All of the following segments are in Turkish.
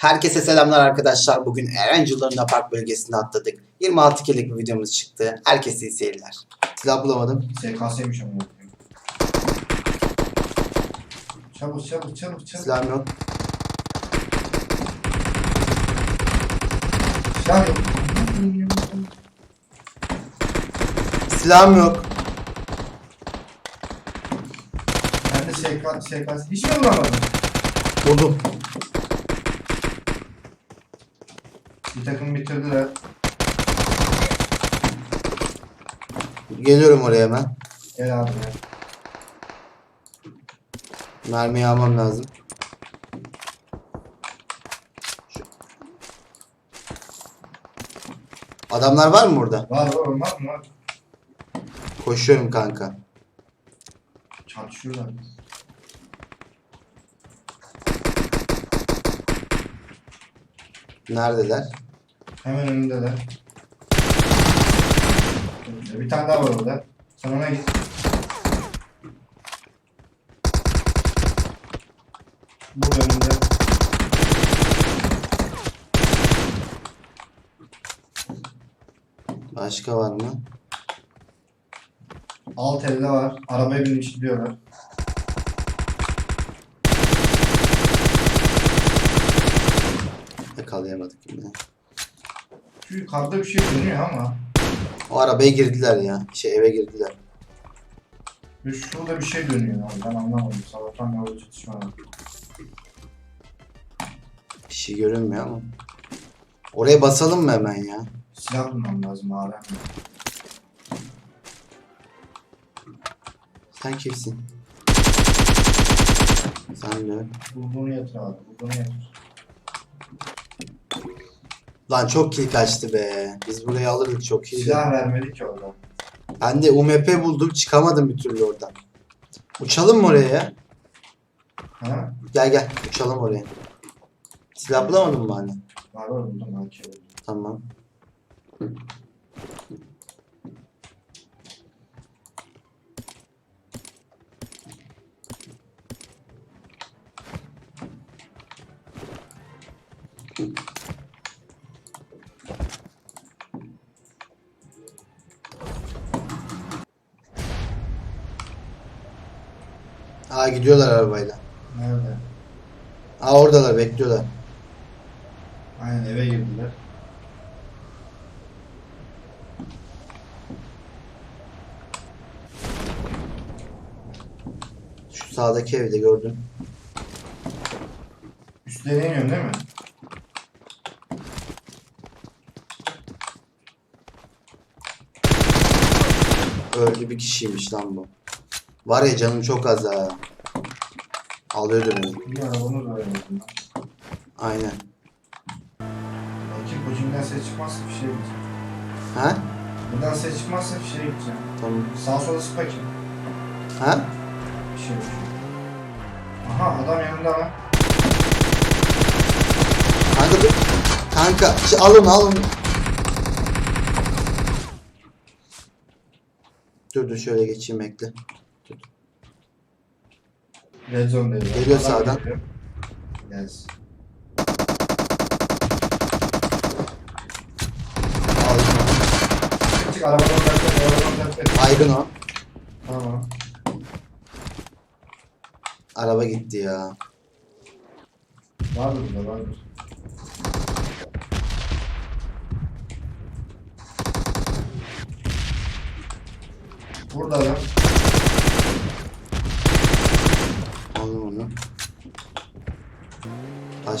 Herkese selamlar arkadaşlar. Bugün Erencil'in Park bölgesinde atladık. 26 kilik bir videomuz çıktı. Herkese iyi seyirler. Silah bulamadım. SKS'ymiş ama. Çabuk çabuk çabuk çabuk. Silahım yok. Silah yok. Silahım yok. Ben de SK, SKS. Hiç mi vuramadın? Buldum. Bir takım bitirdiler. Geliyorum oraya hemen. Gel abi ya. Mermiyi almam lazım. Şu- Adamlar var mı burada? Var var olmaz mı? Var. Koşuyorum kanka. Çatışıyorlar. Neredeler? Hemen önündeler. Bir tane daha var orada. Sen ona git. Bu önünde. Başka var mı? Alt elde var. Arabaya binmiş gidiyorlar. Yakalayamadık yine. Yukarıda bir şey dönüyor ama. O arabaya girdiler ya. Şey eve girdiler. Ve şurada bir şey dönüyor abi. Ben anlamadım. Sabahtan ne oldu çatışma var. Bir şey görünmüyor ama. Oraya basalım mı hemen ya? Silah bulmam lazım abi. Sen kimsin? Sen de. Bulduğunu yatır abi. Bulduğunu yatır. Lan çok kill kaçtı be. Biz burayı alırdık çok iyi. Silah vermedi ki orada. Ben de UMP buldum çıkamadım bir türlü oradan. Uçalım mı oraya ya? Ha? Gel gel uçalım oraya. Silah bulamadın mı hani? Var var buldum buldum. Aa gidiyorlar arabayla. Nerede? Aa oradalar bekliyorlar. Aynen eve girdiler. Şu sağdaki evde gördüm. Üstlerine iniyorsun değil mi? Öldü bir kişiymiş lan bu. Var ya canım çok az ha. Alıyordu beni. Bir arabamız var en azından. Aynen. Belki koçingden ses çıkmazsa bir şey gideceğim. Ha? Buradan ses çıkmazsa bir şey gideceğim. Tamam. Sağ sola sık bakayım. Ha? Bir şey bir şey. Aha adam yanında lan. Kanka dur. Kanka alın alın. Dur dur şöyle geçeyim bekle. Red zone'dayız. Geliyor Adam sağdan. geliyor. Alın. Çık arabadan uzaklaşın. Arabadan uzaklaşın. Baygın o. Tamam. Araba gitti ya. Vardır burada vardır. Burada adam. Alın onu.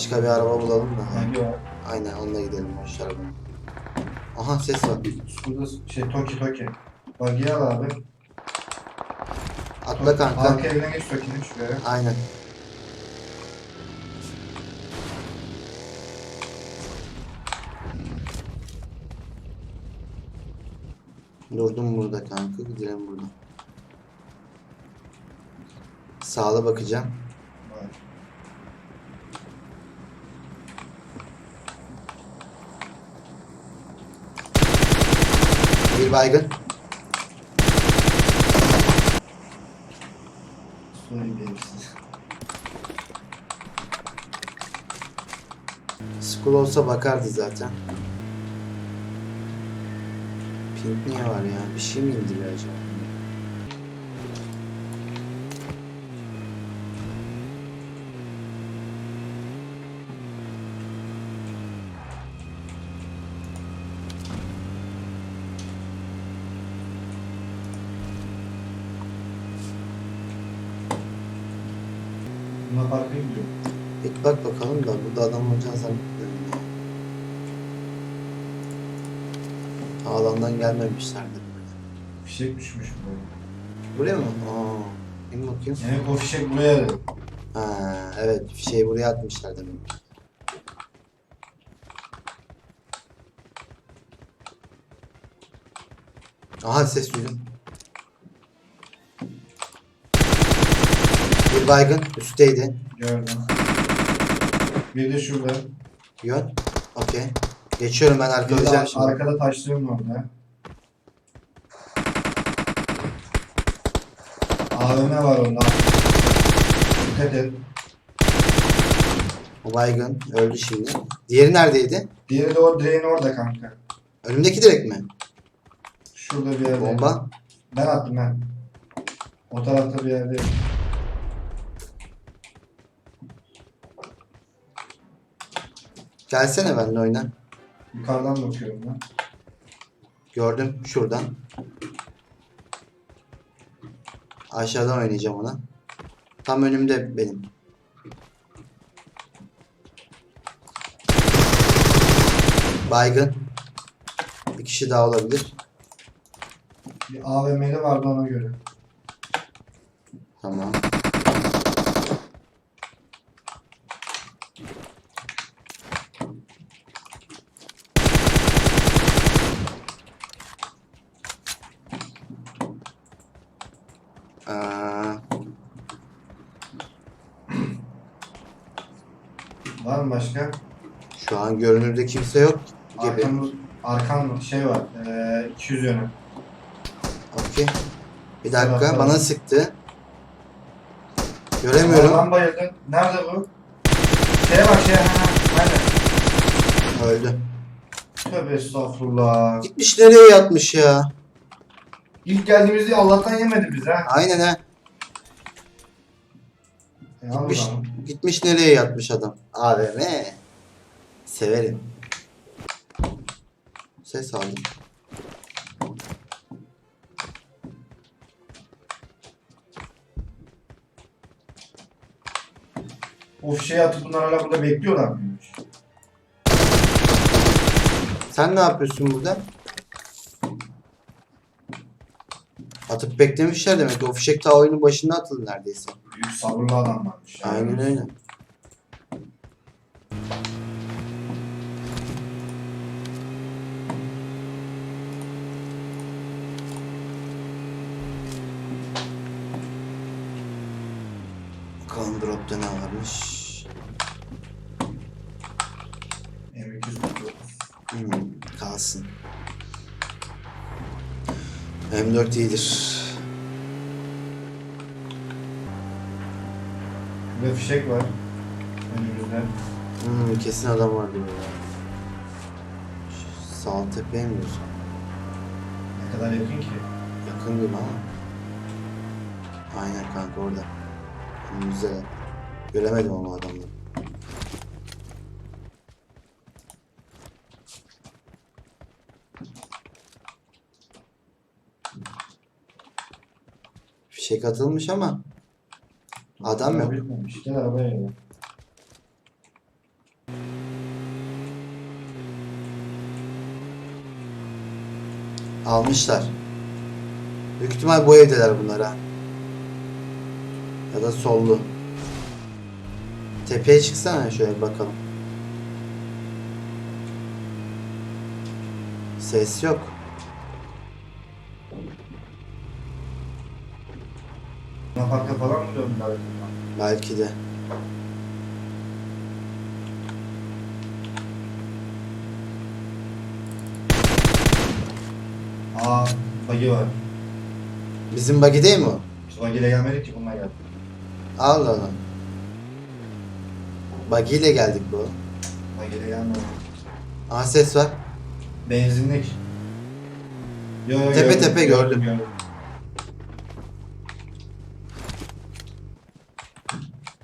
Başka bir araba bulalım da. Geliyor. Aynen onunla gidelim boş araba. Aha ses var. Burada şey Toki Toki. Buggy'i al abi. Atla kanka. Arka evine geç Toki'nin şuraya. Aynen. Durdum burada kanka. Gidelim buradan. Sağla bakacağım. Var. Bir baygın. Sorry değilsiz. School olsa bakardı zaten. Pink niye var ya? Bir şey mi indiriyor acaba? Buna parka gidiyor. Bir bak bakalım da burada adam olacağını zannetmiyorum ya. Alandan gelmemişlerdir. Fişek düşmüş buraya. Buraya mı? Aa, in bakayım. Yani o fişek buraya. Ha, evet şeyi buraya atmışlar demek. ki. Aha ses duydum. Bir baygın üstteydi. Gördüm. Bir de şurada. Yön. Okey. Geçiyorum ben Bir de arkalayacağım şimdi. arkada taşlığım orada. AVM var onda. Dikkat et. O baygın öldü şimdi. Diğeri neredeydi? Diğeri de o direğin orada kanka. Önümdeki direkt mi? Şurada bir yerde. Bomba. Ben attım ben. O tarafta bir yerde. Gelsene benimle oyna. Yukarıdan bakıyorum ben. Gördüm şuradan. Aşağıdan oynayacağım ona. Tam önümde benim. Baygın. Bir kişi daha olabilir. Bir AVM'li vardı ona göre. Tamam. Aa, Var mı başka? şu an görünürde kimse yok gibi. Arkamız, arkan şey var. Ee, 200 yönü. Okey. Bir dakika Taraftar. bana sıktı. Göremiyorum. Adam bayıldın. Nerede bu? Şeye bak şeye. Ha, aynen. Öldü. Tövbe estağfurullah. Gitmiş nereye yatmış ya? İlk geldiğimizde Allah'tan yemedi biz ha. Aynen ha. E, Gitmiş, gitmiş nereye yatmış adam? AVM. Severim. Ses aldım. O fişeği atıp bunlar hala burada bekliyorlar mıymış? Sen ne yapıyorsun burada? Atıp beklemişler demek ki. O fişek ta oyunun başında atıldı neredeyse. Büyük sabırlı adamlarmış. ya. Aynen öyle. Ne varmış. M249. Hmm, kalsın. M4 iyidir. Burada fişek var. Önümüzde. Hmm, kesin adam vardı burada. Sağ tepeye mi diyorsun? Ne kadar yakın ki? Yakın gibi ama. Aynen kanka orada. Önümüzde. Göremedim ama adamları. Fişek atılmış ama adam yok. Gel arabaya gel. Almışlar. Büyük ihtimal bu evdeler bunlar ha. Ya da sollu. Tepeye çıksana şöyle bir bakalım. Ses yok. Naparka falan mı döndüler? Belki de. Aa, bagi var. Bizim buggy değil mi o? Biz bagiyle gelmedik ki bununla geldik. Allah Allah. Buggy ile geldik bu. Ha geri gelmedi. Aha ses var. Benzinlik. Yo, yo, Tepe tepe gördüm. gördüm.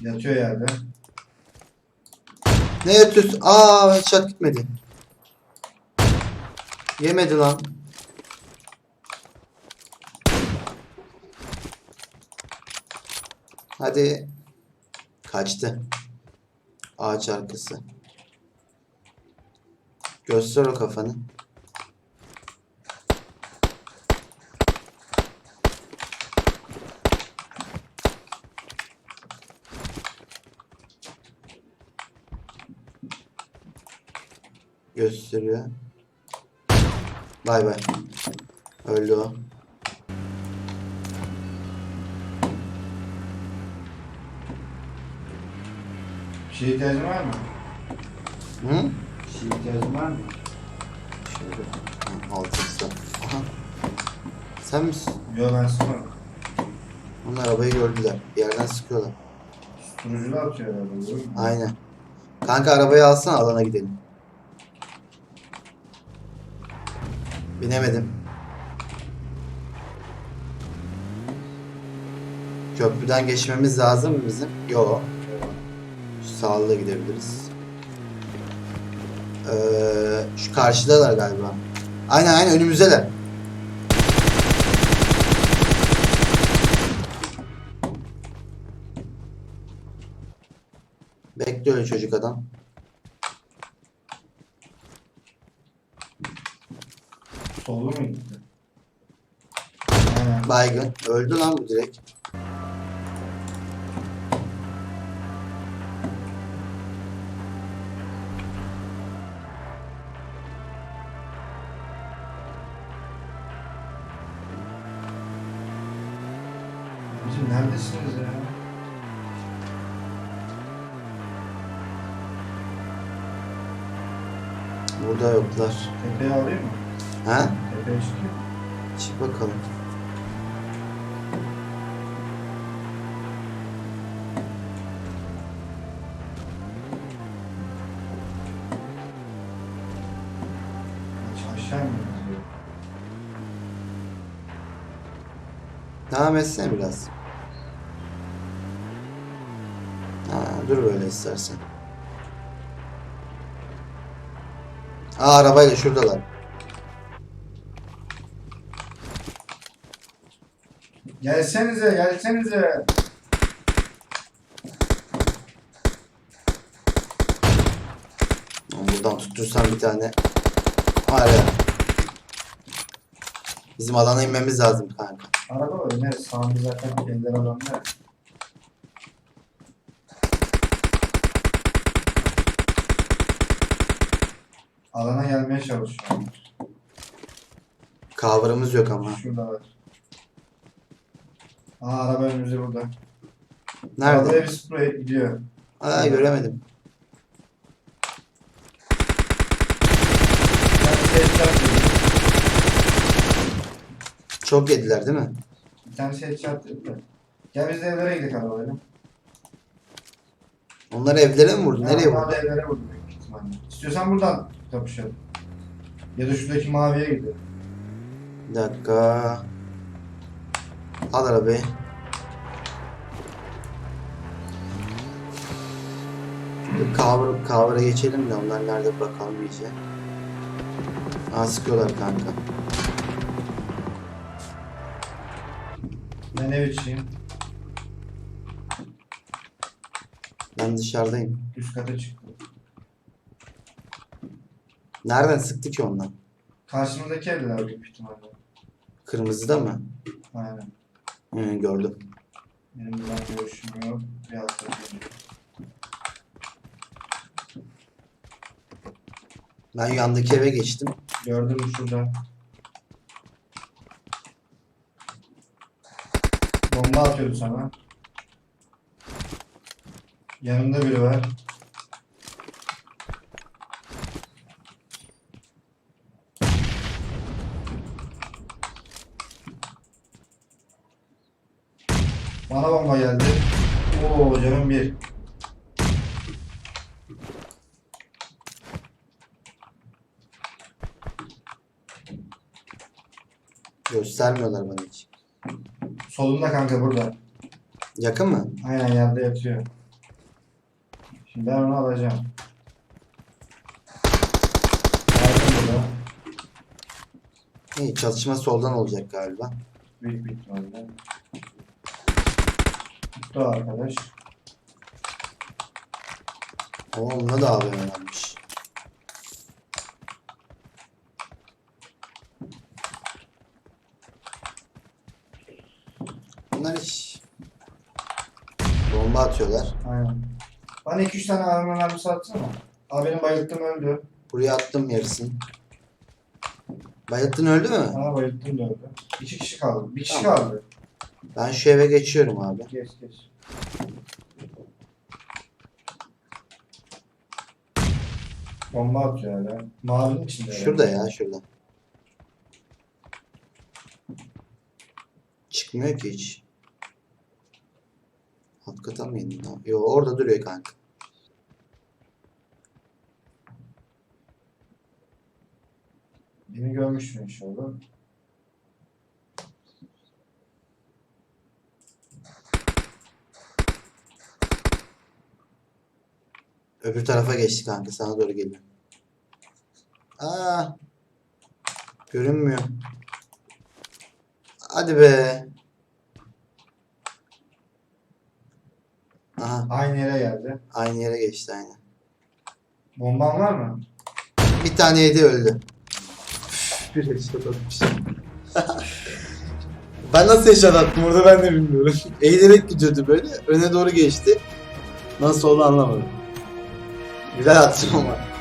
Yatıyor yerde. Ne yatıyorsun? Aa headshot gitmedi. Yemedi lan. Hadi. Kaçtı. Ağaç arkası. Göster o kafanı. Gösteriyor. Bay bay. Öldü o. Bir şeye ihtiyacın var mı? Hı? Bir şeye ihtiyacın var mı? Altımızda. Aha. Sen misin? Yo ben sıkmadım. Onlar arabayı gördüler. Bir yerden sıkıyorlar. Susturuculu atıyor herhalde. değil mi? Aynen. Kanka arabayı alsana alana gidelim. Binemedim. Köprüden geçmemiz lazım mı bizim? Yok. Şu sağlı gidebiliriz. Ee, şu karşıdalar galiba. Aynen aynen önümüzdeler. Bekliyor öyle çocuk adam. Soldu mu gitti? Baygın. Öldü lan bu direkt. Burada yoklar. Tepeye alayım mı? Ha? Tepeye çıkıyor. Çık bakalım. Aş- Aşağı mı gidiyor? Devam etsene biraz. Ha, dur böyle istersen. Aa arabayla şuradalar. Gelsenize, gelsenize. Lan Buradan tuttursam bir tane. Hala. Bizim alana inmemiz lazım kanka. Araba var. Ne? Sağında zaten kendileri adamlar. Alana gelmeye çalışıyorlar. Cover'ımız yok ama. Şurada var. Aa araba önümüzde burada. Nerede? Arabaya bir sprey gidiyor. Aa göremedim. Ben. Çok yediler değil mi? Bir tane şey çarptım da. Gel biz de evlere gidelim arabayla. Onlar evlere mi vurdu? Nereye Onlar vurdu? da evlere vurdu büyük ihtimalle. İstiyorsan buradan kapışalım. Ya da şuradaki maviye gidelim. Bir dakika. Al arabayı. Cover, cover'a geçelim de onlar nerede bakalım iyice. Aa sıkıyorlar kanka. Ben ev içiyim. Ben dışarıdayım. Üst kata çıktım. Nereden sıktı ki onlar? Karşımızdaki evdeler büyük ihtimalle. Kırmızıda mı? Aynen. Hı, gördüm. Benim buradan görüşüm yok. Bir hafta önce. Ben yandaki eve geçtim. Gördüm şurada. Bomba atıyordu sana. Yanımda biri var. Bana bomba geldi. Oo canım bir. Göstermiyorlar bana hiç. Solunda kanka burada. Yakın mı? Aynen yerde yatıyor. Şimdi ben onu alacağım. İyi çalışma soldan olacak galiba. Büyük bir ihtimalle. Tuttu arkadaş. Oo onda da AVM varmış. Bunlar hiç bomba atıyorlar. Aynen. Bana 2-3 tane AVM mermisi atsana. Abi benim bayılttım öldü. Buraya attım yarısını. Bayılttın öldü mü? Ha bayılttım öldü. 2 kişi kaldı. Bir kişi Tamam. kaldı. Ben şu eve geçiyorum abi. Geç geç. Bomba atıyor hala. Mağaranın içinde. Şurada ya şurada. Çıkmıyor ki hiç. Alt kata mı indi? lan? Yo orada duruyor kanka. Beni görmüşsün inşallah. Öbür tarafa geçti kanka sana doğru geliyor. Aa. Görünmüyor. Hadi be. Aha Aynı yere geldi. aynı yere geçti aynen. Bomban var mı? Bir tane yedi öldü. Bir headshot atmış. Ben nasıl headshot attım orada ben de bilmiyorum. Eğilerek gidiyordu böyle. Öne doğru geçti. Nasıl oldu anlamadım. Güzel attım ama.